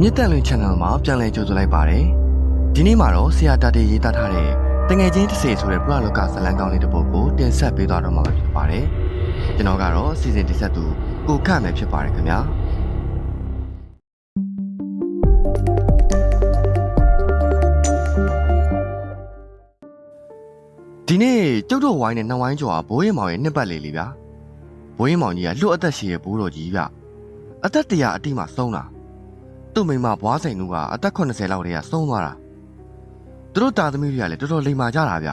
မြစ်တန်လွင် channel မှာပြန်လည်ကြိုဆိုလိုက်ပါတယ်ဒီနေ့မှာတော့ဆရာတာတေရေးသားထားတဲ့တငယ်ချင်းတစ်စေဆိုတဲ့ပရလောကဇာတ်လမ်းကောင်းလေးတစ်ပုဒ်ကိုတင်ဆက်ပေးသွားတော့မှာဖြစ်ပါတယ်ကျွန်တော်ကတော့စီစဉ်တင်ဆက်သူကိုခန့်မယ်ဖြစ်ပါတယ်ခင်ဗျာဒီနေ့ကျုပ်တို့ဝိုင်းနဲ့နှဝိုင်းကျော်ကဘိုးရင်မောင်ရဲ့နှစ်ပတ်လေးလေးဗျာဘိုးရင်မောင်ကြီးကလွတ်အသက်ရှိရဲ့ဘိုးတော်ကြီးဗျအသက်တရာအတိမှဆုံးတာ သူ့မိမဘွားစိန်တို့ကအသက်80လောက်တည်းကဆုံးသွားတာသူတို့တာသမီတွေကလည်းတော်တော်လိမ်မာကြတာဗျ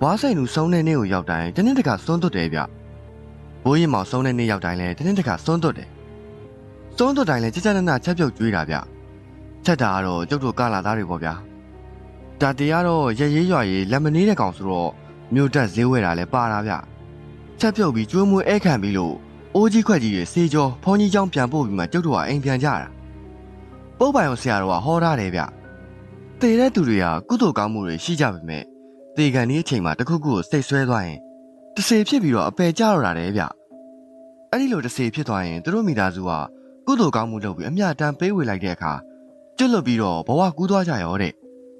ဘွားစိန်တို့ဆုံးတဲ့နေ့ကိုရောက်တိုင်းတနေ့တကဆုံးသွတ်တယ်ဗျဘိုးရင်မောင်ဆုံးတဲ့နေ့ရောက်တိုင်းလည်းတနေ့တကဆုံးသွတ်တယ်ဆုံးသွတ်တိုင်းလည်းကြကြနနချက်ပြုတ်ကျွေးတာဗျချက်တာကတော့ကျုပ်တို့ကလာသားတွေပေါ့ဗျာဒါတရားတော့ရရေးရွာရေးလက်မနေတဲ့ကောင်ဆိုတော့မြို့တက်ဈေးဝယ်တာလည်းပါတာဗျချက်ပြုတ်ပြီးကျွေးမွေးအဲခံပြီးလို့အိုးကြီးခွက်ကြီးတွေစေကျော်ဖုန်းကြီးချောင်းပြန်ပို့ပြီးမှကျုပ်တို့ကအိမ်ပြန်ကြတာ ပုတ်ပိုင်အောင်ဆရာတော်ကဟောထားတယ်ဗျ။တည်တဲ့သူတွေကကုသိုလ်ကောင်းမှုတွေရှိကြပေမဲ့တေကန်ဒီအချိန်မှာတစ်ခုခုကိုစိတ်ဆွဲသွားရင်တစေဖြစ်ပြီးတော့အပယ်ကျတော့တာတယ်ဗျ။အဲ့ဒီလိုတစေဖြစ်သွားရင်သူတို့မိသားစုကကုသိုလ်ကောင်းမှုလုပ်ပြီးအမျှတမ်းပေးဝေလိုက်တဲ့အခါကျွတ်လွတ်ပြီးတော့ဘဝကူးသွားကြရောတဲ့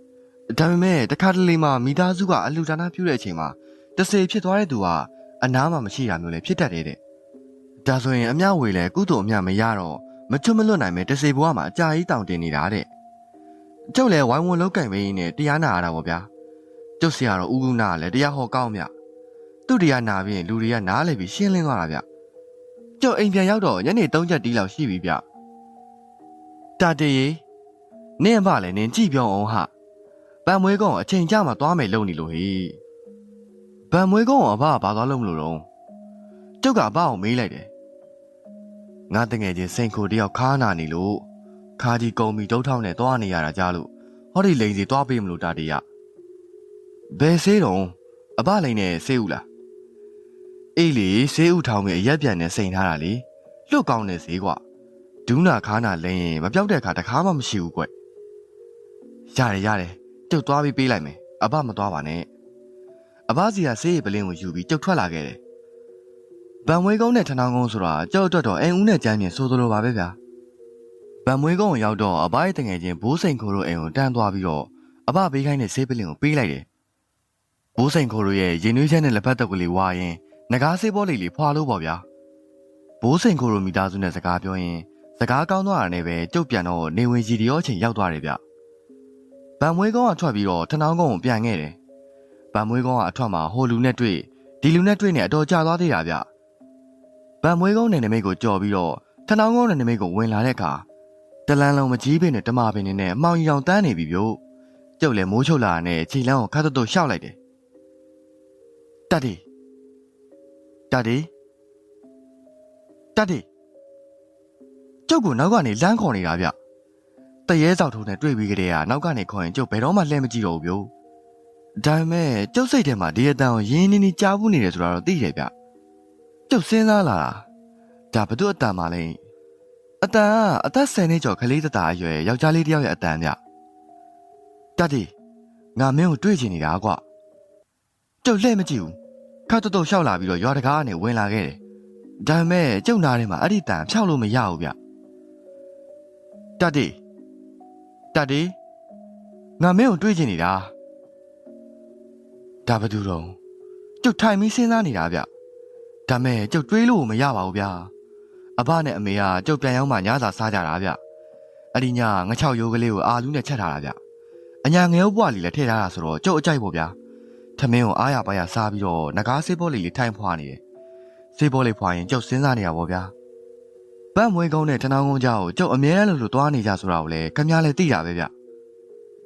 ။ဒါပေမဲ့တခါတလေမှမိသားစုကအလူဒါနပြုတဲ့အချိန်မှာတစေဖြစ်သွားတဲ့သူကအနားမှာမရှိတာမျိုးလည်းဖြစ်တတ်တယ်တဲ့။ဒါဆိုရင်အမျှဝေလဲကုသိုလ်အမျှမရတော့ မချွတ်မလွတ်နိုင်မဲ့တစေဘွားမှာအကြာကြီးတောင်တင်နေတာတဲ့ကျုပ်လည်းဝိုင်းဝန်းလောက်ကင်ပေးရင်းနဲ့တရားနာရတာပေါ့ဗျာကျုပ်ဆရာတော်ဦးကုနာကလည်းတရားဟောကောင်းမြသူ့တရားနာပြီးရင်လူတွေကနားလေပြီးရှင်းလင်းသွားတာဗျကျုပ်အိမ်ပြန်ရောက်တော့ညနေ3ချက်တီးလောက်ရှိပြီဗျတာတေးနင်းအမလည်းနင်းကြည့်ပြောင်းအောင်ဟာဗန်မွေးကောင်အချိန်ကြမှာသွားမယ်လုံနေလို့ဟေးဗန်မွေးကောင်ကအဘကဘာသွားလို့မလို့တော့ကျုပ်ကအဘကိုမေးလိုက်တယ် ငါတငယ်ချင်းစိန်ခိုတယောက်ခါနာနေလို့ခါကြီးကုံပြီးဒုတ်ထောင်းနဲ့သွားနေရတာကြားလို့ဟောဒီလိန်စီသွားပေးမလို့တာတရဘယ်ဆေးတော့အဘလိန်နဲ့ဆေးဦးလားအေးလေဆေးဦးထောင်းရဲ့အရက်ပြန်နဲ့စိန်ထားတာလေလွတ်ကောင်းတဲ့ဈေးကွာဒူးနာခါနာလိန်ရင်မပြောက်တဲ့အခါတခါမှမရှိဘူးကွရတယ်ရတယ်ကျုပ်သွားပြီးပေးလိုက်မယ်အဘမသွားပါနဲ့အဘစီကဆေးရည်ပလင်းကိုယူပြီးကျုပ်ထွက်လာခဲ့တယ် ဗန်မွေးကုန်းနဲ့ထနောင်းကုန်းဆိုတာကြောက်အတွက်တော့အိမ်ဦးနဲ့ကြမ်းမြင်ဆိုသလိုပါပဲဗျာဗန်မွေးကုန်းကိုရောက်တော့အဘရဲ့တငယ်ချင်းဘိုးစိန်ခိုတို့အိမ်ကိုတန်းသွားပြီးတော့အဘဘေးခိုင်းတဲ့ဆေးပလင်ကိုပေးလိုက်တယ်ဘိုးစိန်ခိုတို့ရဲ့ရင်နွေးချက်နဲ့လက်ဖက်တက်ကလေးဝါရင်ငကားဆေးဘောလေးလေးဖွာလို့ပေါ့ဗျာဘိုးစိန်ခိုတို့မိသားစုနဲ့စကားပြောရင်စကားကောင်းသွားတာနဲ့ပဲကျုပ်ပြန်တော့နေဝင်ကြီးတရောအချိန်ရောက်သွားတယ်ဗျဗန်မွေးကုန်းကထွက်ပြီးတော့ထနောင်းကုန်းကိုပြန်ခဲ့တယ်ဗန်မွေးကုန်းကအထွက်မှာဟိုလူနဲ့တွေ့ဒီလူနဲ့တွေ့နေအတော်ကြာသွားသေးတာဗျ ဗန်မွေးကုန်းနယ်နိမိတ်ကိုကြော်ပြီးတော့ထနောင်းကုန်းနယ်နိမိတ်ကိုဝင်လာတဲ့အခါတလန်းလုံးမကြီးပင်နဲ့တမပင်နဲ့အမောင်ကြီးအောင်တန်းနေပြီဗျို့ကျုပ်လည်းမိုးချုပ်လာတဲ့ခြေလမ်းကိုခတ်တုတ်တုတ်ရှောက်လိုက်တယ်တတ်ဒီတတ်ဒီတတ်ဒီကျုပ်ကနောက်ကနေလမ်းခေါ်နေတာဗျတရေဆောက်ထိုးနဲ့တွေ့ပြီးကြတဲ့ကနောက်ကနေခေါ်ရင်ကျုပ်ဘယ်တော့မှလှည့်မကြည့်တော့ဘူးဗျို့ဒါပေမဲ့ကျုပ်စိတ်ထဲမှာဒီအတန်ကိုရင်းနေနေကြားဘူးနေတယ်ဆိုတာတော့သိတယ်ဗျ ကျုပ်စဉ်းစားလာတာဒါဘသူအတန်ပါလဲအတန်ကအသက်10နှစ်ကျော်ကလေးတသားအရွယ်ယောက်ျားလေးတစ်ယောက်ရဲ့အတန်ဗျတတ်ဒီငါမင်းကိုတွေ့ချင်နေတာကွကျုပ်လှည့်မကြည့်ဘူးခတ်တော့တော့ရှောက်လာပြီးတော့ရွာတကားကနေဝင်လာခဲ့တယ်ဒါပေမဲ့ကျုပ်နားထဲမှာအဲ့ဒီတန်ဖြောက်လို့မရဘူးဗျတတ်ဒီတတ်ဒီငါမင်းကိုတွေ့ချင်နေတာဒါဘသူတော့ကျုပ်ထိုင်ပြီးစဉ်းစားနေတာဗျ ဒါမဲ့ကြောက်တွေးလို့မရပါဘူးဗျာအဘနဲ့အမေကကြောက်ပြန်ရောက်မှညစာစားကြတာဗျအဲ့ဒီညငချောက်ရိုးကလေးကိုအာလူးနဲ့ချက်ထားတာဗျအညာငယ်ဦးပွားလေးလည်းထည့်ထားတာဆိုတော့ကြောက်အကြိုက်ပေါ့ဗျာထမင်းကိုအားရပါရစားပြီးတော့ငကားဆေးပေါ်လေးလေးထိုင်ဖွာနေတယ်ဆေးပေါ်လေးဖွာရင်ကြောက်စဉ်းစားနေတာပေါ့ဗျာပန်းမွေးကောင်းတဲ့တနောင်းကုန်းကြောက်ကြောက်အမြဲတမ်းလို့လို့သွားနေကြဆိုတာကိုလည်းခင်ဗျားလည်းသိတာပဲဗျ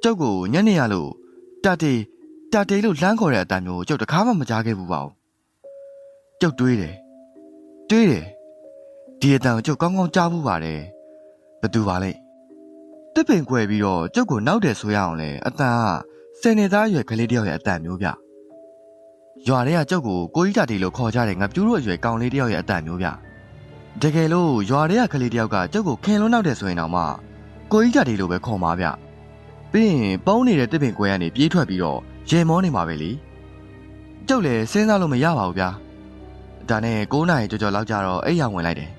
ကြောက်ကိုညနေရလို့တတေတတေလို့လမ်းခေါ်တဲ့အတန်မျိုးကြောက်တကားမှမကြားခဲ့ဘူးပါဘူး ကျုပ်တွေးတယ်တွေးတယ်ဒီအတန်ကိုကျုပ်ကောင်းကောင်းကြားဘူးပါတယ်ဘသူပါလဲတစ်ပင်ကွယ်ပြီးတော့ကျုပ်ကိုနောက်တယ်ဆိုရအောင်လေအတန်ကစင်နေသားအရွယ်ကလေးတယောက်ရဲ့အတန်မျိုးဗျရွာထဲကကျုပ်ကိုကိုကြီးတာတီလို့ခေါ်ကြတယ်ငါပြူးတို့အရွယ်ကောင်လေးတယောက်ရဲ့အတန်မျိုးဗျတကယ်လို့ရွာထဲကကလေးတယောက်ကကျုပ်ကိုခင်လုံးနောက်တယ်ဆိုရင်တော့မှကိုကြီးတာတီလို့ပဲခေါ်မှာဗျပြီးရင်ပုံးနေတဲ့တစ်ပင်ကွယ်ကနေပြေးထွက်ပြီးတော့ရေမောနေမှာပဲလေကျုပ်လည်းစဉ်းစားလို့မရပါဘူးဗျာ ဒါနဲ့9နာရီကျော်ကျော်လောက်ကြတော့အိပ်ရဝင်လိုက်တယ်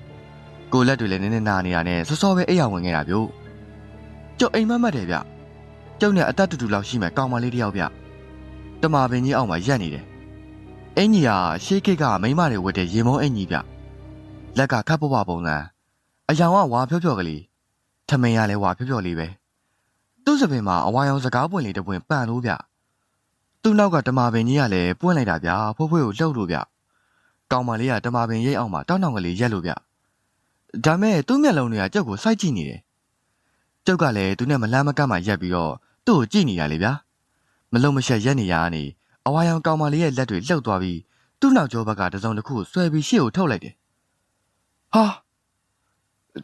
ကိုလက်တွေလည်းနည်းနည်းနာနေတာနဲ့စောစောပဲအိပ်ရဝင်ခဲ့တာဗျကျုပ်အိမ်မက်မက်တယ်ဗျကျုပ်နဲ့အသက်တူတူလောက်ရှိမယ်ကောင်မလေးတယောက်ဗျတမာပင်ကြီးအောက်မှာရက်နေတယ်အင်ကြီးကရှေးခေတ်ကမိန်းမတွေဝတ်တဲ့ရေမုံအင်ကြီးဗျလက်ကခတ်ပွားပုံစံအယောင်ကဝါဖြော့ဖြော့ကလေးထမင်းရလဲဝါဖြော့ဖြော့လေးပဲသူ့စပင်မှာအဝါရောင်စကားပွင့်လေးတစ်ပွင့်ပန့်လို့ဗျသူ့နောက်ကတမာပင်ကြီးကလည်းပွင့်လိုက်တာဗျဖိုးဖွေးကိုလှုပ်လို့ဗျ ကောင်မလေးကတမာပင်ရိတ်အောင်မှာတောင်းတောင်းကလေးရက်လို့ဗျဒါမဲ့သူ့မျက်လုံးတွေကကြောက်ကိုစိုက်ကြည့်နေတယ်ကျုပ်ကလည်းသူနဲ့မလန်းမကန့်မှရက်ပြီးတော့သူ့ကိုကြည့်နေရလေဗျာမလုံးမရှက်ရက်နေရကနေအဝါရောင်ကောင်မလေးရဲ့လက်တွေလှုပ်သွားပြီးသူ့နောက်ကျောဘက်ကတစုံတစ်ခုဆွဲပြီးရှေ့ကိုထုတ်လိုက်တယ်ဟာ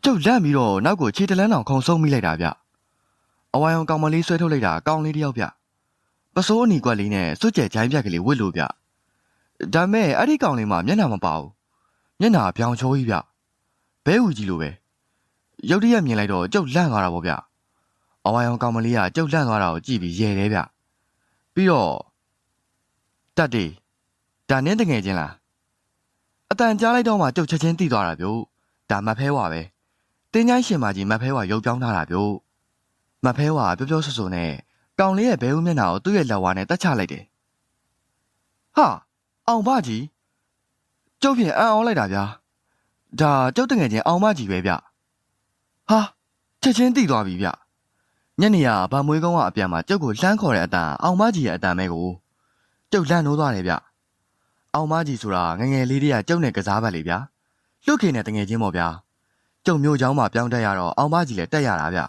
ကျုပ်လန့်ပြီးတော့နောက်ကိုခြေတလန်းတောင်ခုံဆုံးမိလိုက်တာဗျအဝါရောင်ကောင်မလေးဆွဲထုတ်လိုက်တာကောင်လေးတယောက်ဗျပစိုးအနီကွက်လေးနဲ့စွတ်ကြဲချိုင်းပြက်ကလေးဝစ်လို့ဗျ ဒါမဲ့အဲ့ဒီကောင်လေးမှမျက်နှာမပါဘူးမျက်နှာပြောင်ချိုးကြီးဗျဘဲဝူကြီးလိုပဲရုတ်တရက်မြင်လိုက်တော့ကျုပ်လန့်သွားတာပေါ့ဗျအဝါရောင်ကောင်မလေးကကျုပ်လန့်သွားတာကိုကြည့်ပြီးရဲတယ်ဗျပြီးတော့တတ်တေဒါနင်းတငယ်ချင်းလားအတန်ကြားလိုက်တော့မှကျုပ်ချက်ချင်းသိသွားတာဗျဒါမတ်ဖဲဝါပဲတင်းချိုင်းရှင်မကြီးမတ်ဖဲဝါရုပ်ပြောင်းထားတာဗျမတ်ဖဲဝါပြောပြောဆဆနဲ့ကောင်လေးရဲ့ဘဲဦးမျက်နှာကိုသူ့ရဲ့လက်ဝါးနဲ့တတ်ချလိုက်တယ်ဟာ အောင်ဘကြီးကျုပ်ဖြင့်အံ့ဩလိုက်တာဗျာဒါကျုပ်တငယ်ချင်းအောင်မကြီးပဲဗျဟာချက်ချင်းသိသွားပြီဗျညနေကဗမွေးကုန်းကအပြန်မှာကျုပ်ကိုလှမ်းခေါ်တဲ့အတန်အောင်မကြီးရဲ့အတန်ပဲကိုကျုပ်လန့်နိုးသွားတယ်ဗျအောင်မကြီးဆိုတာငငယ်လေးတည်းကကျုပ်နဲ့ကစားပတ်လေဗျာလွတ်ခေနဲ့တငယ်ချင်းပေါ့ဗျာကျုပ်မျိုးချောင်းမှာပြောင်းတက်ရတော့အောင်မကြီးလည်းတက်ရတာဗျ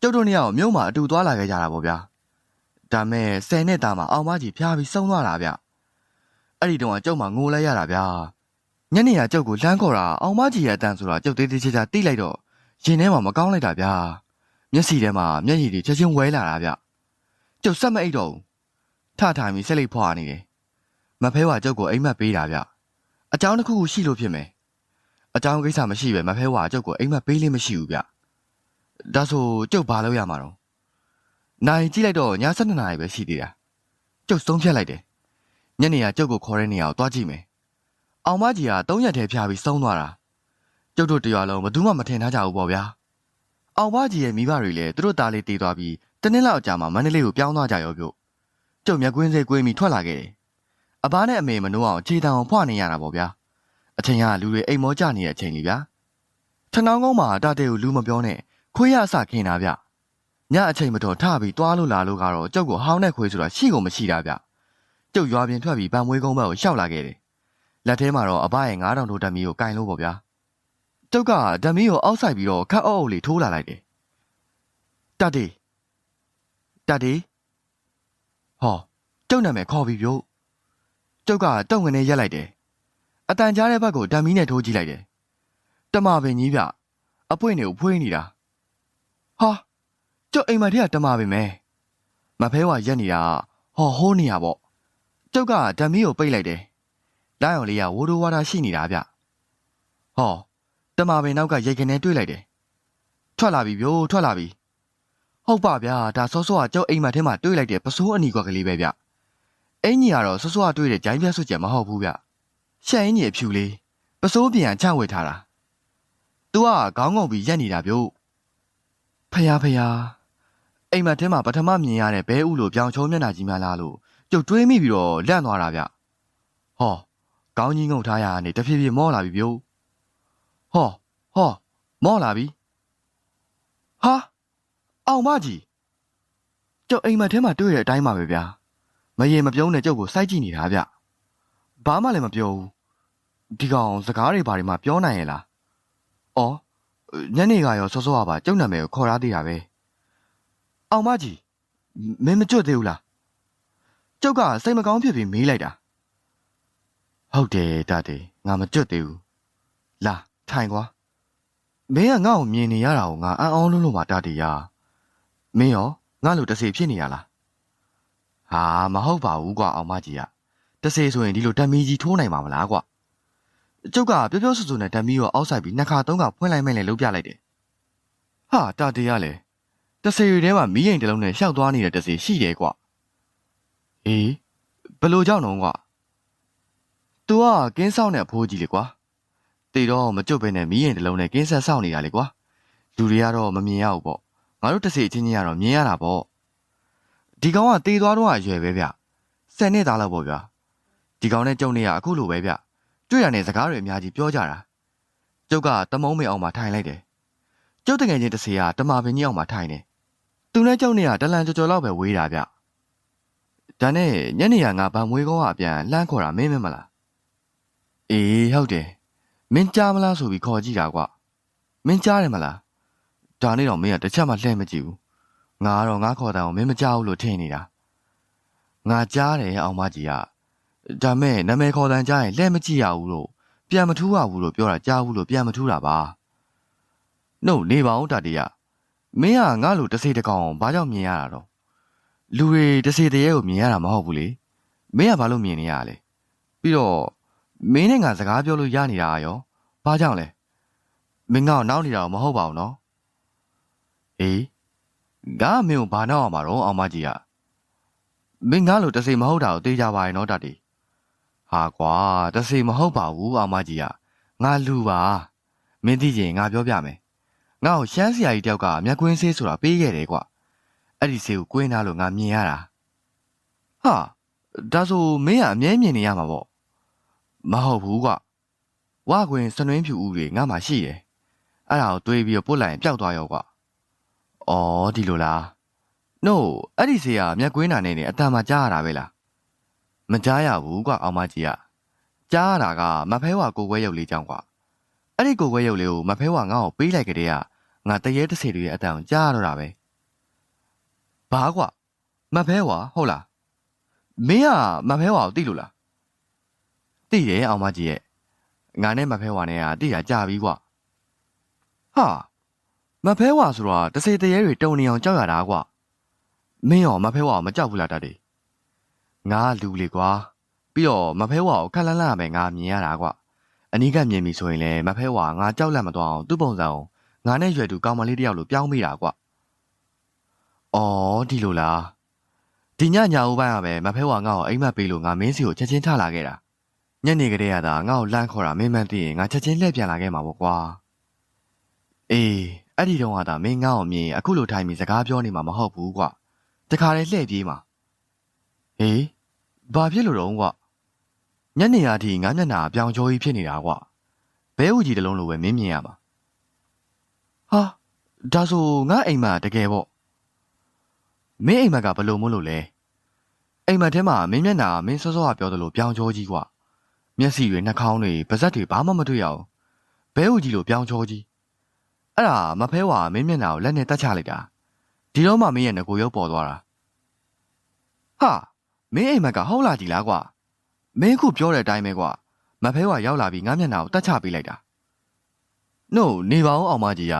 ကျုပ်တို့နှစ်ယောက်မြို့မှာအတူသွားလာခဲ့ကြတာပေါ့ဗျာဒါမဲ့ဆယ်နှစ်သားမှာအောင်မကြီးဖျားပြီးဆုံးသွားတာဗျ အဲ့ဒီတော့ကျုပ်မှငိုလိုက်ရတာဗျာညနေကကျုပ်ကိုလှမ်းခေါ်တာအောင်မကြီးရဲ့အတန်ဆိုတာကျုပ်သေးသေးချာချာတိလိုက်တော့ရင်ထဲမှာမကောင်းလိုက်တာဗျာမျက်စိထဲမှာမျက်ရည်တွေချက်ချင်းဝဲလာတာဗျကျုပ်ဆက်မအိတ်တော့ဘူးထထိုင်ပြီးဆက်လိုက်ဖွာနေတယ်မဖဲဝါကျုပ်ကိုအိမ်မက်ပေးတာဗျအကြောင်းတစ်ခုခုရှိလို့ဖြစ်မယ်အကြောင်းကိစ္စမရှိပဲမဖဲဝါကျုပ်ကိုအိမ်မက်ပေးလေးမရှိဘူးဗျဒါဆိုကျုပ်ဘာလုပ်ရမှာတော့နိုင်ကြည့်လိုက်တော့ည7နာရီပဲရှိသေးတာကျုပ်ဆုံးဖြတ်လိုက်တယ် ညနေကကျုပ်ကိုခေါ်တဲ့နေရာကိုတွားကြည့်မယ်အောင်မကြီးက3ရက်တည်းဖျားပြီးဆုံးသွားတာကျုပ်တို့တရွာလုံးဘယ်သူမှမထင်ထားကြဘူးပေါ့ဗျာအောင်မကြီးရဲ့မိဘတွေလည်းသူတို့သားလေးတည်သွားပြီးတနည်းလောက်အကြာမှာမန္တလေးကိုပြောင်းသွားကြရောပြုတ်ကျုပ်မျက်ကွင်းစိတ်ကွေးမိထွက်လာခဲ့တယ်အဘနဲ့အမေမနှိုးအောင်ခြေတံအောင်ဖွနေရတာပေါ့ဗျာအချိန်ကလူတွေအိမ်မောကြနေတဲ့အချိန်လေးဗျာထနောင်းကုန်းမှာတာတဲကိုလူမပြောနဲ့ခွေးရအစခင်းတာဗျညအချိန်မတော်ထပြီးတွားလို့လာလို့ကတော့ကျုပ်ကိုဟောင်းနဲ့ခွေးဆိုတာရှိကုန်မရှိတာဗျ ကျုပ်ရွာပြင်ထွက်ပြီးဗန်မွေးကုန်းဘက်ကိုရှောက်လာခဲ့တယ်လက်ထဲမှာတော့အဘရဲ့9000တိုးဓမီကိုကင်လို့ပေါ့ဗျာကျုပ်ကဓမီကိုအောက်ဆိုင်ပြီးတော့ခတ်အုပ်အုပ်လေးထိုးလာလိုက်တယ်တတ်တေတတ်တေဟောကျုပ်နာမည်ခေါ်ပြီးပြုတ်ကျုပ်ကတုံငနေရက်လိုက်တယ်အတန်ကြားတဲ့ဘက်ကိုဓမီနဲ့ထိုးကြည့်လိုက်တယ်တမပင်ကြီးဗျအပွင့်တွေကိုဖွေးနေတာဟာကျုပ်အိမ်မထဲကတမပင်မဲမဖဲဝါရက်နေတာဟောဟိုးနေရပေါ့ ကျုပ်ကဓမီကိုပိတ်လိုက်တယ်လိုင်းအောင်လေးကဝိုးတိုးဝါတာရှိနေတာဗျဟောတမပင်နောက်ကရိတ်ခနဲတွေးလိုက်တယ်ထွက်လာပြီဗျို့ထွက်လာပြီဟုတ်ပါဗျာဒါစောစောကကျုပ်အိမ်မထဲမှာတွေးလိုက်တဲ့ပစိုးအနီကွက်ကလေးပဲဗျအင်ကြီးကတော့စောစောကတွေးတဲ့ဂျိုင်းပြတ်ဆွချက်မဟုတ်ဘူးဗျရှက်အင်းကြီးအဖြူလေးပစိုးပြန်ချဝေထားတာ။ तू ကခေါင်းငုံပြီးရက်နေတာဗျို့။ဖယားဖယားအိမ်မက်ထဲမှာပထမမြင်ရတဲ့ဘဲဥလိုပြောင်ချုံမျက်နှာကြီးများလားလို့ ကျုပ်တွေးမိပြီးတော့လန့်သွားတာဗျ။ဟောခေါင်းကြီးငုံထားရကနေတဖြည်းဖြည်းမောလာပြီဗျို့။ဟောဟောမောလာပြီ။ဟာအောင်မကြီးကျုပ်အိမ်မက်ထဲမှာတွေ့တဲ့အတိုင်းပါပဲဗျာ။မရေမပြုံးနဲ့ကျုပ်ကိုစိုက်ကြည့်နေတာဗျ။ဘာမှလည်းမပြောဘူး။ဒီကောင်စကားတွေဘာတွေမှပြောနိုင်ရဲ့လား။အော်ညနေကရောစောစောကပါကျုပ်နာမည်ကိုခေါ်ထားသေးတာပဲ။အောင်မကြီးမင်းမကြွသေးဘူးလား။ ကျုပ်ကစိတ်မကောင်းဖြစ်ပြီးမေးလိုက်တာ။ဟုတ်တယ်တတဲ့ငါမကြွသေးဘူး။လာထိုင်ကွာ။မင်းကငါ့ကိုမြင်နေရတာကိုငါအံ့ဩလို့လို့မှတတဲ့ရ။မင်းရောငါ့လိုတစေဖြစ်နေရလား။ဟာမဟုတ်ပါဘူးကွာအောင်မကြီးကတစေဆိုရင်ဒီလိုဓာမီကြီးထိုးနိုင်မှာမလားကွာ။ကျုပ်ကပြောပြောဆူဆူနဲ့ဓာမီကိုအောက်ဆိုင်ပြီးနှစ်ခါသုံးခါဖွင့်လိုက်မဲ့လေလှုပ်ပြလိုက်တယ်။ဟာတာတေးရလေတစေရီထဲမှာမီးရင်တစ်လုံးနဲ့ရှောက်သွားနေတဲ့တစေရှိတယ်ကွာ။ အေးဘယ်လိုကြောင့်တော့ကွာ။ तू ကကင်းဆောင်တဲ့အဖိုးကြီးလေကွာ။တေတော့မကြွတ်ပဲနဲ့မီးရင်တစ်လုံးနဲ့ကင်းဆက်စောင့်နေတာလေကွာလူတွေကတော့မမြင်ရဘူးပေါ့ငါတို့တစ်စီအချင်းချင်းကတော့မြင်ရတာပေါ့ဒီကောင်ကတေသွားတော့အရွယ်ပဲဗျဆယ်နှစ်သားလောက်ပေါ့ဗျာဒီကောင်နဲ့ကြုံနေရအခုလိုပဲဗျတွေ့ရတဲ့စကားတွေအများကြီးပြောကြတာကျုပ်ကတမုံမေအောင်မှာထိုင်လိုက်တယ်ကျုပ်တငယ်ချင်းတစ်စီကတမာပင်ကြီးအောင်မှာထိုင်တယ်သူနဲ့ကျုံနေရတလန်ကြော်ကြော်လောက်ပဲဝေးတာဗျ ဒါနဲ့ညနေကငါဗံမွေးကောကအပြန်လှမ်းခေါ်တာမင်းမမလားအေးဟုတ်တယ်မင်းကြားမလားဆိုပြီးခေါ်ကြည့်တာကွမင်းကြားတယ်မလားဒါနဲ့တော့မင်းကတစ်ချက်မှလှည့်မကြည့်ဘူးငါကတော့ငါခေါ်တာကိုမင်းမကြားဘူးလို့ထင်နေတာငါကြားတယ်အောင်မကြီးကဒါမဲ့နာမည်ခေါ်တန်ကြားရင်လှည့်မကြည့်ရဘူးလို့ပြန်မထူးရဘူးလို့ပြောတာကြားဘူးလို့ပြန်မထူးတာပါနှုတ်နေပါဦးတတီးကမင်းကငါ့လိုတစ်စေတကောင်ဘာကြောင့်မြင်ရတာတော့ လူတွေတစ်စေတရေကိုမြင်ရတာမဟုတ်ဘူးလေမင်းကဘာလို့မြင်နေရလဲပြီးတော့မင်းနဲ့ငါစကားပြောလို့ရနေတာရောဘာကြောင့်လဲမင်းကတော့နောက်နေတာမဟုတ်ပါဘူးနော်အေးငါမင်းကိုဘာနောက်အောင်မှာတော့အောင်မကြီးကမင်းငါလို့တစေမဟုတ်တာကိုသိကြပါရဲ့နော်တတီဟာကွာတစေမဟုတ်ပါဘူးအောင်မကြီးကငါလူပါမင်းသိချင်ငါပြောပြမယ်ငါ့ကိုရှမ်းစရာကြီးတယောက်ကမျက်ကွင်းဆေးဆိုတာပေးခဲ့တယ်ကွာ အဲ့ဒီဆေးကိုကွင်းသားလို့ငါမြင်ရတာဟာဒါဆိုမင်းကအမြဲမြင်နေရမှာပေါ့မဟုတ်ဘူးကွဝခွင်စနွင်းဖြူဦးတွေငါမှရှိတယ်အဲ့ဒါကိုတွေးပြီးတော့ပုတ်လိုက်ရင်ပျောက်သွားရောကွအော်ဒီလိုလား no အဲ့ဒီဆေးကမျက်ကွင်းနာနဲ့နေအတန်မှကြားရတာပဲလားမကြားရဘူးကွအောင်မကြီးကကြားရတာကမဖဲဝါကိုခွဲရုပ်လေးကြောင့်ကွအဲ့ဒီကိုခွဲရုပ်လေးကိုမဖဲဝါငါ့ကိုပေးလိုက်ကြတဲ့ကငါတရေတစေတွေရဲ့အတန်ကိုကြားရတော့တာပဲ ဘာကွမဖဲဝါဟုတ်လားမင်းကမဖဲဝါကိုသိလို့လားသိတယ်အောင်မကြီးရဲ့ငါနဲ့မဖဲဝါနဲ့ကသိတာကြာပြီကွာဟာမဖဲဝါဆိုတော့တစေတရေတွေတုံနေအောင်ကြောက်ရတာကွာမင်းရောမဖဲဝါကိုမကြောက်ဘူးလားတတ်တယ်ငါလူလေကွာပြီးတော့မဖဲဝါကိုခက်လန်းလန်းပဲငါမြင်ရတာကွာအနီးကမြင်ပြီဆိုရင်လည်းမဖဲဝါငါကြောက်လန့်မသွားအောင်သူ့ပုံစံကိုငါနဲ့ရွယ်တူကောင်မလေးတယောက်လိုပြောင်းမိတာကွာ အော်ဒီလိုလားဒီညညာဦးပိုင်းကပဲမဖဲဝါငါ့ကိုအိမ်မက်ပေးလို့ငါမင်းစီကိုချက်ချင်းထလာခဲ့တာညနေကလေးရတာငါ့ကိုလမ်းခေါ်တာမင်းမန်းသိရင်ငါချက်ချင်းလှည့်ပြန်လာခဲ့မှာပေါ့ကွာအေးအဲ့ဒီတော့ကသာမင်းငါ့ကိုမြင်ရင်အခုလိုထိုင်ပြီးစကားပြောနေမှာမဟုတ်ဘူးကွာတခါလေလှည့်ပြေးမှာဟေးဘာဖြစ်လို့တော့ကွာညနေရာထိငါမျက်နှာအပြောင်ကျော်ကြီးဖြစ်နေတာကွာဘဲဥကြီးတစ်လုံးလိုပဲမင်းမြင်ရမှာဟာဒါဆိုငါအိမ်မှာတကယ်ပေါ့ မင်းအိမ်မှာကဘယ်လိုမလို့လဲအိမ်မှာထဲမှာမင်းမျက်နှာမင်းစောစောကပြောသလိုပြောင်ကျော်ကြီးကွာမျက်စိတွေနှာခေါင်းတွေပါးစပ်တွေဘာမှမတွေ့ရအောင်ဘဲဦးကြီးလိုပြောင်းချောကြီးအဲ့ဒါမဖဲဝါမင်းမျက်နှာကိုလက်နဲ့တတ်ချလိုက်တာဒီတော့မှမင်းရဲ့ငကိုရုပ်ပေါ်သွားတာဟာမင်းအိမ်မက်ကဟုတ်လားကြည်လားကွာမင်းခုပြောတဲ့အတိုင်းပဲကွာမဖဲဝါရောက်လာပြီးငါမျက်နှာကိုတတ်ချပေးလိုက်တာနို့နေပါဦးအောင်မကြီးက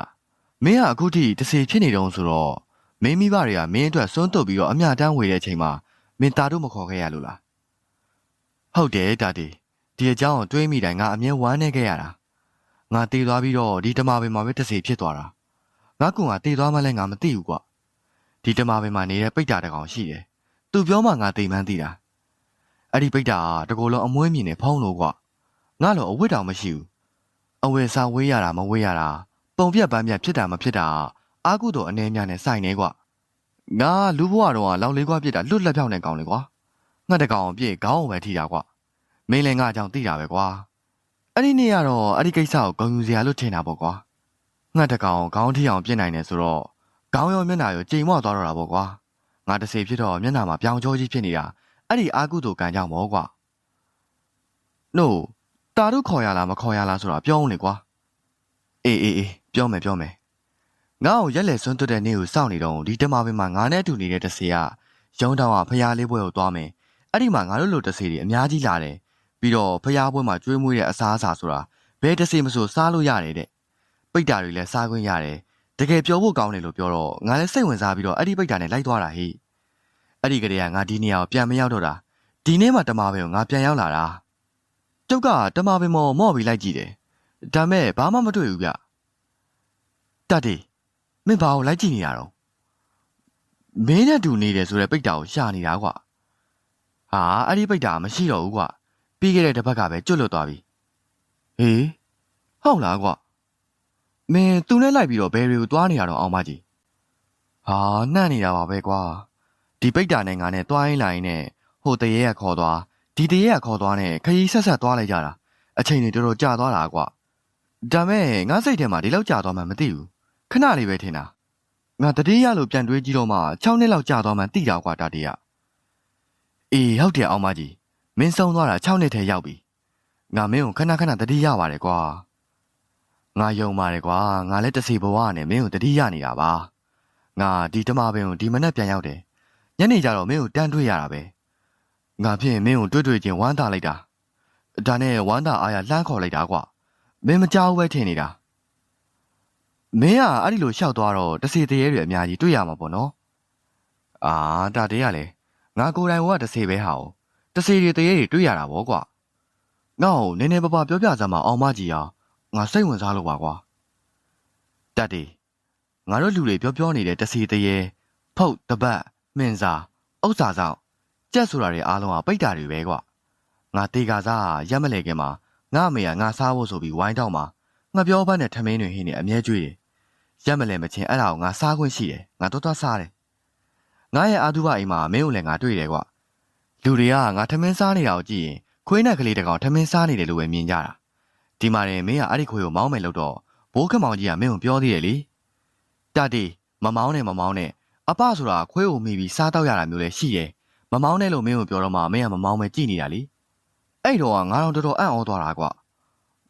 မင်းကအခုထိတစေဖြစ်နေတုံးဆိုတော့ မင်းမိဘတွေကမင်းအတွက်စွန့်တုတ်ပြီးတော့အမျှတန်းဝေတဲ့အချိန်မှာမင်းตาတို့မခေါ်ခဲ့ရလို့လားဟုတ်တယ်တာတီဒီအကြောင်းကိုတွေးမိတိုင်းငါအမြဲဝမ်းနေခဲ့ရတာငါတည်သွားပြီးတော့ဒီတမပင်မှာပဲတစ်စီဖြစ်သွားတာငါကူကတည်သွားမှလည်းငါမသိဘူးကွာဒီတမပင်မှာနေတဲ့ပိတ်တာတကောင်ရှိတယ်သူပြောမှငါသိမှန်းသိတာအဲ့ဒီပိတ်တာကတကောလုံးအမွှေးမြင်နေဖုံးလို့ကွာငါလိုအဝတ်တောင်မရှိဘူးအဝယ်စားဝေးရတာမဝေးရတာပုံပြက်ပန်းပြက်ဖြစ်တာမဖြစ်တာ အာကုတော်အနေများနဲ့စိုက်နေကွာငါလူဘဝတော့လောက်လေးကွာပြစ်တာလွတ်လက်ဖြောင်းနေကောင်းလေကွာငါတကောင်ပြည့်ခေါင်းအောင်ပဲထိတာကွာမင်းလည်းငါအကြောင်းသိတာပဲကွာအဲ့ဒီနေ့ကတော့အဲ့ဒီကိစ္စကိုဂုံယူစရာလို့ထင်တာပေါ့ကွာငါတကောင်ခေါင်းထိအောင်ပြစ်နိုင်တယ်ဆိုတော့ခေါင်းရောမျက်နှာရောချိန်မော့သွားတော့တာပေါ့ကွာငါတစ်စေဖြစ်တော့မျက်နှာမှာပြောင်ကြောကြီးဖြစ်နေတာအဲ့ဒီအာကုသိုလ်ကံကြောင့်ပေါ့ကွာနို့တာတို့ခေါ်ရလားမခေါ်ရလားဆိုတာပြောအောင်လေကွာအေးအေးအေးပြောမယ်ပြောမယ် ငါ့ကိုရက်လက်စွန်းတွတ်တဲ့နေ့ကိုစောင့်နေတော့ဒီတမပင်မှာငါနဲ့အတူနေတဲ့တစေကရုံတောင်ကဖျားလေးပွဲကိုသွားမယ်အဲ့ဒီမှာငါတို့လိုတစေတွေအများကြီးလာတယ်ပြီးတော့ဖျားပွဲမှာကျွေးမွေးတဲ့အစားအစာဆိုတာဘယ်တစေမဆိုစားလို့ရတယ်တဲ့ပိတ်တာတွေလည်းစားခွင့်ရတယ်တကယ်ပြောဖို့ကောင်းတယ်လို့ပြောတော့ငါလည်းစိတ်ဝင်စားပြီးတော့အဲ့ဒီပိတ်တာနဲ့လိုက်သွားတာဟိအဲ့ဒီကလေးကငါဒီနေရာကိုပြန်မရောက်တော့တာဒီနေ့မှတမပင်ကိုငါပြန်ရောက်လာတာကျုပ်ကတမပင်မော်မော့ပြီးလိုက်ကြည့်တယ်ဒါမဲ့ဘာမှမတွေ့ဘူးဗျတတ်တယ် မင်းဘာကိုလိုက်ကြည့်နေရတော့မင်းနဲ့တူနေတယ်ဆိုတဲ့ပိတ်တာကိုရှာနေတာကွာဟာအဲ့ဒီပိတ်တာမရှိတော့ဘူးကွာပြီးခဲ့တဲ့တစ်ပတ်ကပဲကျွတ်လွတ်သွားပြီဟေးဟုတ်လားကွာမင်းသူနဲ့လိုက်ပြီးတော့ဘယ်တွေကိုသွားနေရတော့အောင်မကြီးဟာနှံ့နေတာပါပဲကွာဒီပိတ်တာနဲ့ငါနဲ့တွားရင်းလိုက်နဲ့ဟိုတရေကခေါ်သွားဒီတရေကခေါ်သွားနဲ့ခရီးဆက်ဆက်သွားလိုက်ကြတာအချိန်တွေတော်တော်ကြာသွားတာကွာဒါမဲ့ငါစိတ်ထဲမှာဒီလောက်ကြာသွားမှမသိဘူး ခဏလေးပဲထင်တာငါတတိယလို့ပြန်တွေးကြည့်တော့မှ6နှစ်လောက်ကြာသွားမှသိတာကွာတာတရအေးဟုတ်တယ်အောင်မကြီးမင်းဆုံးသွားတာ6နှစ်ထဲရောက်ပြီငါမင်းကိုခဏခဏတတိယပါတယ်ကွာငါယုံပါတယ်ကွာငါလည်းတစ်စီဘဝနဲ့မင်းကိုတတိယနေတာပါငါဒီဓမ္မပင်ကိုဒီမနေ့ပြန်ရောက်တယ်ညနေကျတော့မင်းကိုတန်းတွေ့ရတာပဲငါဖြင့်မင်းကိုတွေ့တွေ့ချင်းဝမ်းသာလိုက်တာဒါနဲ့ဝမ်းသာအားရလှမ်းခေါ်လိုက်တာကွာမင်းမကြောက်ပဲထင်နေတာ မင်းကအဲ့ဒီလိုရှောက်သွားတော့တစီတရေတွေအများကြီးတွေ့ရမှာပေါ့နော်အာဒါတည်းကလေငါကိုယ်တိုင်ကတစီပဲဟာတစီတွေတရေတွေတွေ့ရတာပေါ့ကွာငါ့ကိုနည်းနည်းပါးပါပြောပြစမ်းမအောင်မကြီးအောင်ငါစိတ်ဝင်စားလို့ပါကွာတတ်တယ်ငါတို့လူတွေပြောပြောနေတဲ့တစီတရေဖုတ်တပတ်မင်စာဥစ္စာဆောင်ကြက်ဆိုတာတွေအားလုံးကပိတ်တာတွေပဲကွာငါတေကာစားရက်မလဲခင်မှာငါအမေကငါစားဖို့ဆိုပြီးဝိုင်းတော့မှာငါပြောပန်းနဲ့ထမင်းတွေဟင်းနေအမြဲကျွေးတယ် ရက်မလဲမချင်းအဲ့ဒါကိုငါစားခွင့်ရှိတယ်ငါတော့တော့စားတယ်ငါရဲ့အာသူဘအိမ်မှာမင်းကိုလည်းငါတွေ့တယ်ကွာလူတွေကငါထမင်းစားနေတာကိုကြည့်ရင်ခွေးနဲ့ကလေးတကောင်ထမင်းစားနေတယ်လို့ပဲမြင်ကြတာဒီမှာရင်မင်းကအဲ့ဒီခွေးကိုမောင်းမယ်လို့တော့ဘိုးခမောင်ကြီးကမင်းကိုပြောသေးတယ်လေတတီမမောင်းနဲ့မမောင်းနဲ့အပဆိုတာခွေးကိုမိပြီးစားတော့ရတာမျိုးလည်းရှိတယ်မမောင်းနဲ့လို့မင်းကိုပြောတော့မှမင်းကမမောင်းပဲကြည်နေတာလေအဲ့တော့ကငါတော့တော်တော်အံ့ဩသွားတာကွာ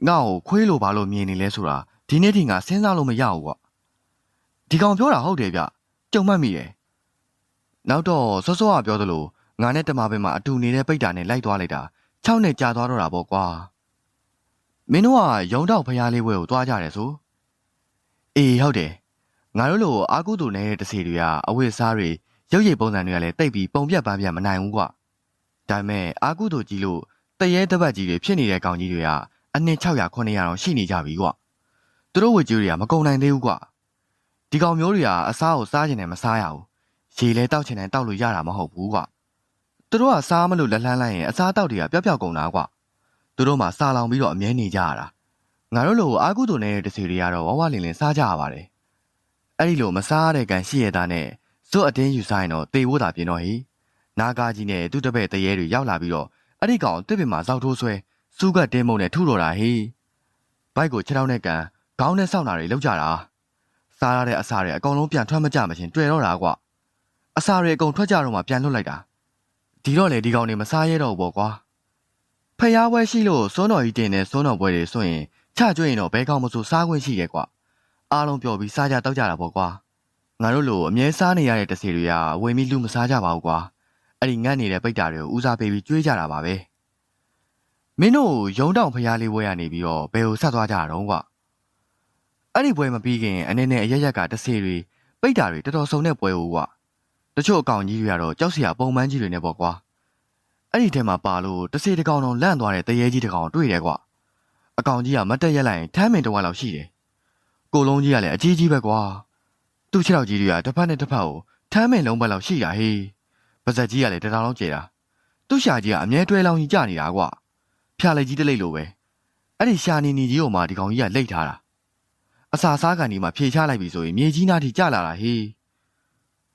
ငါ့ကိုခွေးလိုဘာလို့မြင်နေလဲဆိုတာဒီနေ့ထိငါစဉ်းစားလို့မရဘူးကွာ ဒီကောင်ပြောတာဟုတ်တယ်ဗျကြုံမှတ်မိတယ်နောက်တော့စောစောကပြောသလိုငါနဲ့တမပင်မှာအတူနေတဲ့ပိတ်တာနဲ့လိုက်သွားလိုက်တာ6နှစ်ကြာသွားတော့တာပေါ့ကွာမင်းတို့ကရုံတော့ဖျားလေးဘွဲကိုသွားကြတယ်ဆိုအေးဟုတ်တယ်ငါတို့လိုအာကုတူနေတဲ့တစီတွေကအဝိစားတွေရုပ်ရည်ပုံစံတွေကလည်းတိတ်ပြီးပုံပြတ်ပန်းပြတ်မနိုင်ဘူးကွာဒါပေမဲ့အာကုတူကြီးလို့တရေတပတ်ကြီးတွေဖြစ်နေတဲ့ကောင်ကြီးတွေကအနှစ်600 900တော့ရှိနေကြပြီကွာသူတို့ဝေကျွေးတွေကမကုန်နိုင်သေးဘူးကွာ ဒီကောင်မျိုးတွေကအစားကိုစားကျင်တယ်မစားရဘူးရေလဲတောက်ချင်တယ်တောက်လို့ရတာမဟုတ်ဘူးကွာသူတို့ကစားမလို့လက်လှမ်းလိုက်ရင်အစားတောက်တွေကပျောက်ပျောက်ကုန်တာကွာသူတို့မှစားလောင်ပြီးတော့အမြဲနေကြရတာငါတို့လိုအာကုတူနေတဲ့တစီတွေကတော့ဝဝလင်လင်စားကြရပါတယ်အဲ့ဒီလိုမစားရတဲ့ကန်ရှိရတာနဲ့ဇွတ်အတင်းယူဆိုင်တော့တေဖို့တာပြင်တော့ဟိနာဂါကြီးနဲ့သူ့တပည့်တရေတွေရောက်လာပြီးတော့အဲ့ဒီကောင်တစ်ပင်မှာဇောက်ထိုးဆွဲစူးကတင်းမုံနဲ့ထုတော်တာဟိဘိုက်ကိုခြေထောက်နဲ့ကန်ခေါင်းနဲ့စောင့်တာတွေလောက်ကြတာ စားရတဲ့အစာတွေအကုန်လုံးပြန်ထွက်မကြမချင်းတွေ့တော့တာကွာအစာတွေအကုန်ထွက်ကြတော့မှပြန်လွတ်လိုက်တာဒီတော့လေဒီကောင်တွေမစားရတော့ဘူးပေါ့ကွာဖျားပွဲရှိလို့စွန်းတော်ကြီးတင်တဲ့စွန်းတော်ပွဲတွေဆိုရင်ချကျွရင်တော့ဘဲကောင်မဆိုစားခွင့်ရှိတယ်ကွာအားလုံးပြောပြီးစားကြတောက်ကြတာပေါ့ကွာငါတို့လိုအမြဲစားနေရတဲ့တစီတွေကဝင်ပြီးလူမစားကြပါဘူးကွာအဲ့ဒီငတ်နေတဲ့ပိတ်တာတွေကိုဦးစားပေးပြီးကျွေးကြတာပါပဲမင်းတို့ရုံတောင်ဖျားလေးပွဲရနေပြီးတော့ဘယ်ကိုဆက်သွားကြတာတော့ကွာ အဲ့ဒီပွဲမပြီးခင်အနေနဲ့အရရက်ကတစီတွေပိတ်တာတွေတော်တော်စုံတဲ့ပွဲဦးကွာတချို့အကောင်ကြီးတွေကတော့ကြောက်စရာပုံမှန်ကြီးတွေနဲ့ပေါ့ကွာအဲ့ဒီထဲမှာပါလို့တစီတကောင်တော့လန့်သွားတဲ့တရေကြီးတကောင်တွေ့တယ်ကွာအကောင်ကြီးကမတက်ရက်လိုက်ရင်ထမ်းမင်တစ်ဝက်လောက်ရှိတယ်ကိုလုံးကြီးကလည်းအကြီးကြီးပဲကွာသူ့ခြေထောက်ကြီးတွေကတစ်ဖက်နဲ့တစ်ဖက်ကိုထမ်းမင်လုံးဘက်လောက်ရှိတာဟေးပါဇက်ကြီးကလည်းတထောင်လောက်ကျတာသူ့ရှာကြီးကအမြဲတွဲလောင်းကြီးကြနေတာကွာဖျားလိုက်ကြီးတလိမ့်လိုပဲအဲ့ဒီရှာနေနေကြီးကိုမှဒီကောင်ကြီးကလိတ်ထားတာ အစာစားကန်ဒီမှာဖြေချလိုက်ပြီဆိုရင်မြေကြီးနားထိကျလာတာဟေး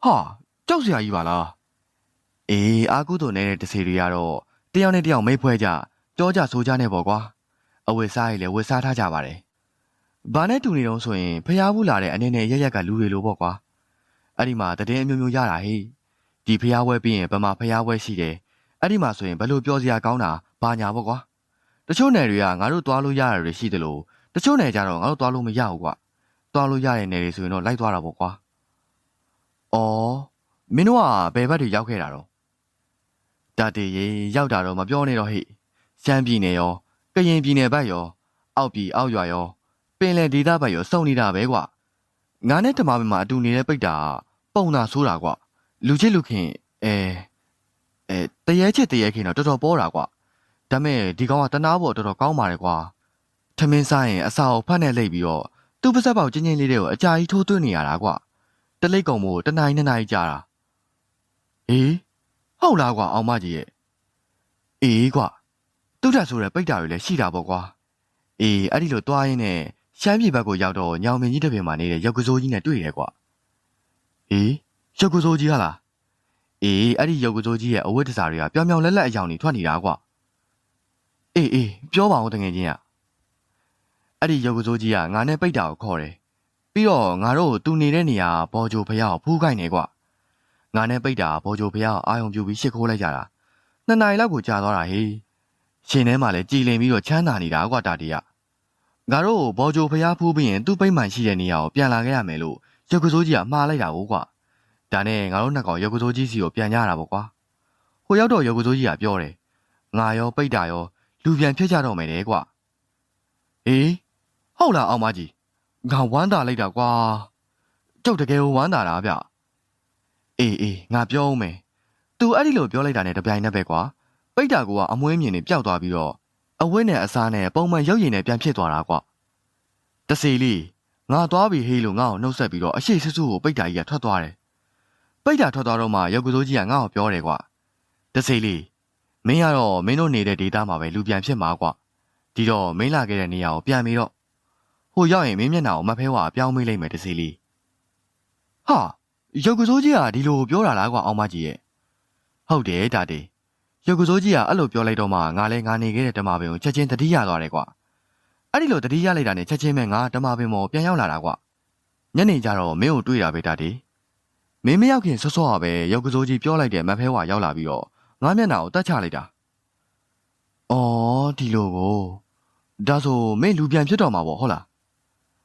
ဟာကြောက်စရာကြီးပါလားအေးအာကုတုနေတဲ့တစီတွေကတော့တယောက်နဲ့တယောက်မိတ်ဖွဲကြကြောကြဆိုကြနေပေါ့ကွာအဝတ်စားရည်လည်းဝတ်စားထားကြပါတယ်ဘာနဲ့တူနေတော့ဆိုရင်ဖျားဘူးလာတဲ့အနေနဲ့ရရက်ကလူတွေလိုပေါ့ကွာအဲ့ဒီမှာတည်င်းအမျိုးမျိုးရတာဟေးဒီဖျားဝဲပြီးရင်ဗမာဖျားဝဲရှိတယ်အဲ့ဒီမှာဆိုရင်ဘယ်လိုပြောစရာကောင်းတာဘာညာပေါ့ကွာတချို့နယ်တွေကငါတို့သွားလို့ရတာတွေရှိတယ်လို့ တချို့နယ်ကြတော့ငါတို့သွားလို့မရဘူးကွာသွားလို့ရတဲ့နယ်တွေဆိုရင်တော့လိုက်သွားတာပေါ့ကွာအော်မင်းတို့ကဘယ်ဘက်တွေရောက်ခဲ့တာတော့တတေရေရောက်တာတော့မပြောနဲ့တော့ဟိရှမ်းပြည်နယ်ရောကရင်ပြည်နယ်ဘက်ရောအောက်ပြည်အောက်ရွာရောပင်လယ်ဒေသဘက်ရောစုံနေတာပဲကွာငါနဲ့တမမမှာအတူနေတဲ့ပိတ်တာပုံသာဆိုးတာကွာလူချစ်လူခင်အဲအဲတရေချစ်တရေခင်တော့တော်တော်ပေါ်တာကွာဒါမဲ့ဒီကောင်ကတနာဖို့တော်တော်ကောင်းပါတယ်ကွာ ထမင်းစားရင်အစာကိုဖတ်နဲ့လိပ်ပြီးတော့သူ့ပါဇက်ပေါက်ချင်းချင်းလေးတွေကိုအကြာကြီးထိုးသွင်းနေရတာကွာတလိတ်ကုံမို့တနိုင်နှစ်နိုင်ကြာတာအေးဟုတ်လားကွာအောင်မကြီးရဲ့အေးကွာသူ့တက်ဆိုတဲ့ပိတ်တာတွေလည်းရှိတာပေါ့ကွာအေးအဲ့ဒီလိုတွားရင်းနဲ့ရှမ်းပြည်ဘက်ကိုရောက်တော့ညောင်မင်းကြီးတစ်ပင်မှာနေတဲ့ရုပ်ကစိုးကြီးနဲ့တွေ့တယ်ကွာအေးရုပ်ကစိုးကြီးဟာလားအေးအဲ့ဒီရုပ်ကစိုးကြီးရဲ့အဝတ်တစားတွေကပြောင်ပြောင်လက်လက်အယောင်တွေထွက်နေတာကွာအေးအေးပြောပါဦးတကယ်ချင်းက အဲ့ဒီရုပ်ကစိုးကြီးကငါနဲ့ပိတ်တာကိုခေါ်တယ်ပြီးတော့ငါတို့သူနေတဲ့နေရာဘော်ဂျိုဖျားကိုဖူးခိုင်းနေကွာငါနဲ့ပိတ်တာဘော်ဂျိုဖျားကိုအာယုံပြူပြီးရှစ်ခိုးလိုက်ကြတာနှစ်နာရီလောက်ကိုကြာသွားတာဟေးရှင်ထဲမှာလည်းကြည်လင်ပြီးတော့ချမ်းသာနေတာကွာတာတီကငါတို့ဘော်ဂျိုဖျားဖူးပြီးရင်သူ့ပိတ်မှန်ရှိတဲ့နေရာကိုပြန်လာခဲ့ရမယ်လို့ရုပ်ကစိုးကြီးကမှားလိုက်တာကိုကွာဒါနဲ့ငါတို့နှစ်ကောင်ရုပ်ကစိုးကြီးစီကိုပြန်ကြရတာပေါ့ကွာဟိုရောက်တော့ရုပ်ကစိုးကြီးကပြောတယ်ငါရောပိတ်တာရောလူပြန်ဖြစ်ကြတော့မယ်တဲ့ကွာအေး ဟုတ်လားအောင်မကြီးငါဝမ်းသာလိုက်တာကွာကျုပ်တကယ်ကိုဝမ်းသာတာဗျအေးအေးငါပြောဦးမယ်သူအဲ့ဒီလိုပြောလိုက်တာနဲ့တပြိုင်နက်ပဲကွာပိတ်တာကအမွှေးမြင်နေပျောက်သွားပြီးတော့အဝတ်နဲ့အစားနဲ့ပုံမှန်ရုပ်ရည်နဲ့ပြန်ဖြစ်သွားတာကွတစီလေးငါသွားပြီဟေးလို့ငါ့ကိုနှုတ်ဆက်ပြီးတော့အရှိဆဆူကိုပိတ်တာကြီးကထွက်သွားတယ်ပိတ်တာထွက်သွားတော့မှရုပ်ကစိုးကြီးကငါ့ကိုပြောတယ်ကွတစီလေးမင်းကတော့မင်းတို့နေတဲ့ဒေတာမှာပဲလူပြန်ဖြစ်မှာကွဒီတော့မင်းလာခဲ့တဲ့နေရာကိုပြန်ပြီးတော့ ဟိုရောက်ရင်မင်းမျက်နှာကိုမဖဲဝါပြောင်းမေးလိုက်မယ်တစီလေးဟာရုပ်ကစိုးကြီးကဒီလိုပြောတာလားကွအောင်မကြီးရဲ့ဟုတ်တယ်ဒါတေးရုပ်ကစိုးကြီးကအဲ့လိုပြောလိုက်တော့မှငါလည်းငါနေခဲ့တဲ့ဓမ္မပင်ကိုချက်ချင်းတတိယသွားတယ်ကွာအဲ့ဒီလိုတတိယလိုက်တာနဲ့ချက်ချင်းပဲငါဓမ္မပင်ပေါ်ပြန်ရောက်လာတာကွာညနေကျတော့မင်းကိုတွေ့တာပဲတာတီမင်းမရောက်ခင်ဆော့ဆော့ကပဲရုပ်ကစိုးကြီးပြောလိုက်တဲ့မဖဲဝါရောက်လာပြီးတော့ငါမျက်နှာကိုတတ်ချလိုက်တာအော်ဒီလိုကိုဒါဆိုမင်းလူပြန်ဖြစ်တော့မှာပေါ့ဟုတ်လား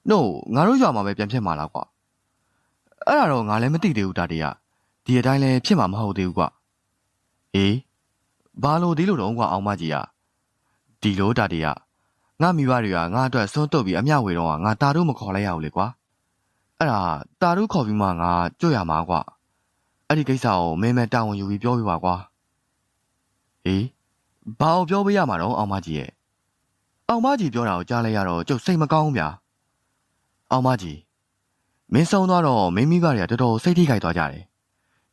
။ "No ငါတို့ရွာမှာပဲ ပြန်ဖြစ်မှာလားကွ။အဲ့ဒါတော့ ငါလည်းမသိသေးဘူး တာတေရ။ဒီအတိုင်းလည်း ဖြစ်မှာမဟုတ်သေးဘူးကွ"အေး ဘာလို့သေးလို့တုန်းကွ အောင်မကြီးယာ။ဒီလို တာတေရ။ငါ့မိဘတွေက ငါ့အတွက် ဆွန့်သွတ်ပြီး အမျှဝေတုန်းက ငါ တာတို့ မခေါ်လိုက်ရဘူးလေကွ။အဲ့ဒါ တာတို့ခေါ်ပြီးမှ ငါ ကြွတ်ရမှာကွ။အဲ့ဒီကိစ္စကို မင်းပဲ တာဝန်ယူပြီး ပြောပေးပါကွ"အေး ဘာကိုပြောပေးရမှာတုန်း အောင်မကြီးရဲ့။အောင်မကြီးပြောတာကို ကြားလိုက်ရတော့ ကျုပ် စိတ်မကောင်းဘူးဗျာ အောင်မကြီးမင်းဆုံးသွားတော့မင်းမိဘတွေကတော်တော်စိတ်ထိခိုက်သွားကြတယ်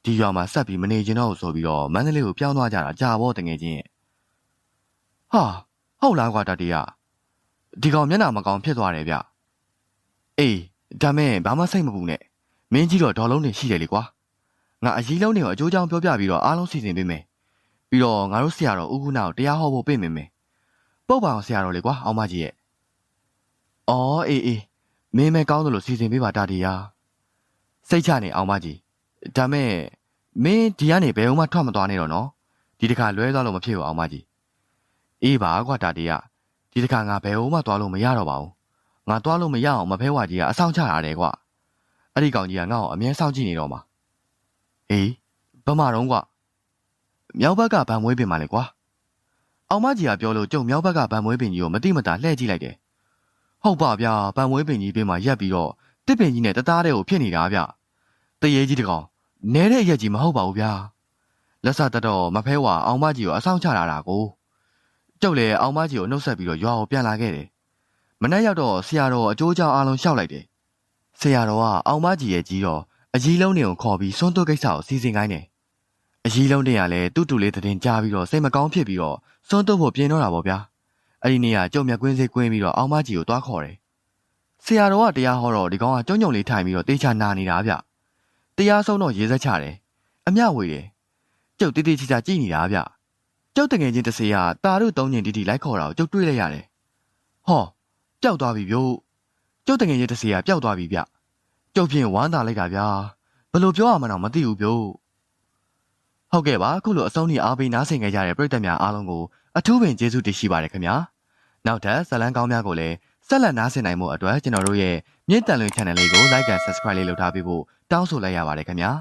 ဒီရွာမှာဆက်ပြီးမနေချင်တော့ဘူးဆိုပြီးတော့မန္တလေးကိုပြောင်းသွားကြတာကြာဘောတငယ်ချင်းရဲ့ဟာဟုတ်လားကွာတတိယဒီကောင်မျက်နှာမကောင်းဖြစ်သွားတယ်ဗျအေးဒါမဲ့ဘာမှစိတ်မပူနဲ့မင်းကြီးတော့ဒေါ်လုံးနေရှိတယ်လေကွာငါအကြီးလုံးတွေကိုအကျိုးကြောင့်ပြောပြပြီးတော့အားလုံးစီစဉ်ပေးမယ်ပြီးတော့ငါတို့ဆရာတော်ဦးကုနာကိုတရားဟောဖို့ပြင်မယ်မယ်ပုတ်ပါအောင်ဆရာတော်လေကွာအောင်မကြီးရဲ့အော်အေးအေး မင်းမဲကောင်းတယ်လို့စီစဉ်ပေးပါတတိယစိတ်ချနေအောင်မကြီးဒါမဲ့မင်းဒီကနေဘယ်မှထွက်မသွားနဲ့တော့နော်ဒီတခါလွဲသွားလို့မဖြစ်ဘူးအောင်မကြီးအေးပါကွာတာတီးကဒီတခါငါဘယ်မှသွားလို့မရတော့ပါဘူးငါသွားလို့မရအောင်မဖဲဝါကြီးကအဆောင်ချရတယ်ကွာအဲ့ဒီကောင်ကြီးကငါ့ကိုအမြဲစောင့်ကြည့်နေတော့မှာအေးဘမတော့ကွာမြောက်ဘက်ကဗန်မွေးပင်ပါလေကွာအောင်မကြီးကပြောလို့ကျုံမြောက်ဘက်ကဗန်မွေးပင်ကြီးကိုမတိမတာလှည့်ကြည့်လိုက်တယ် ဟုတ်ပါဗျာဗန်မွေးပင်ကြီးပြင်မှာရက်ပြီးတော့တစ်ပင်ကြီးနဲ့တသားတဲ့ကိုဖြစ်နေတာဗျတရေကြီးတကောင်နဲတဲ့အရက်ကြီးမဟုတ်ပါဘူးဗျာလက်စတတော့မဖဲဝါအောင်မကြီးကိုအဆောင်ချလာတာကိုကျုပ်လည်းအောင်မကြီးကိုနှုတ်ဆက်ပြီးတော့ရွာကိုပြန်လာခဲ့တယ်မနေ့ရောက်တော့ဆရာတော်အကျိုးကြောင့်အားလုံးရှောက်လိုက်တယ်ဆရာတော်ကအောင်မကြီးရဲ့ကြီးတော့အကြီးလုံးတွေကိုခေါ်ပြီးစွန့်သွတ်ကိစ္စကိုစီစဉ်ခိုင်းတယ်အကြီးလုံးတွေကလည်းတူတူလေးတည်င်းကြားပြီးတော့စိတ်မကောင်းဖြစ်ပြီးတော့စွန့်သွတ်ဖို့ပြင်တော့တာပေါ့ဗျာ အဲ့ဒီနေ့ကကျုံမြက်ကွင်းစိတ်ကွင်းပြီးတော့အောင်မကြီးကိုတွားခေါ်တယ်ဆရာတော်ကတရားဟောတော့ဒီကောင်ကကြုံကြုံလေးထိုင်ပြီးတော့တေးချနာနေတာဗျတရားဆုံးတော့ရေစက်ချတယ်အမျှဝေတယ်ကျုပ်တေးသေးချာချာကြည့်နေတာဗျကျုပ်တငယ်ချင်းတစ်စေကတာတို့သုံးညင်တီတီလိုက်ခေါ်တာကိုကျုပ်တွေ့လိုက်ရတယ်ဟောပျောက်သွားပြီဗျို့ကျုပ်တငယ်ချင်းတစ်စေကပျောက်သွားပြီဗျကျုပ်ဖြင့်ဝမ်းသာလိုက်တာဗျာဘယ်လိုပြောရမှန်းတော့မသိဘူးဗျို့ဟုတ်ကဲ့ပါခုလိုအဆုံးထိအားပေးနားဆင်ကြကြတဲ့ပရိသတ်များအားလုံးကို အထူးပင်ကျေးဇူးတင်ရှိပါတယ်ခင်ဗျာနောက်ထပ်ဇာတ်လမ်းကောင်းများကိုလည်းဆက်လက်နားဆင်နိုင်မှုအတွက်ကျွန်တော်တို့ရဲ့မြင့်တန်လွင် channel လေးကို like and subscribe လေးလုပ်ထားပေးဖို့တောင်းဆိုလိုက်ရပါတယ်ခင်ဗျာ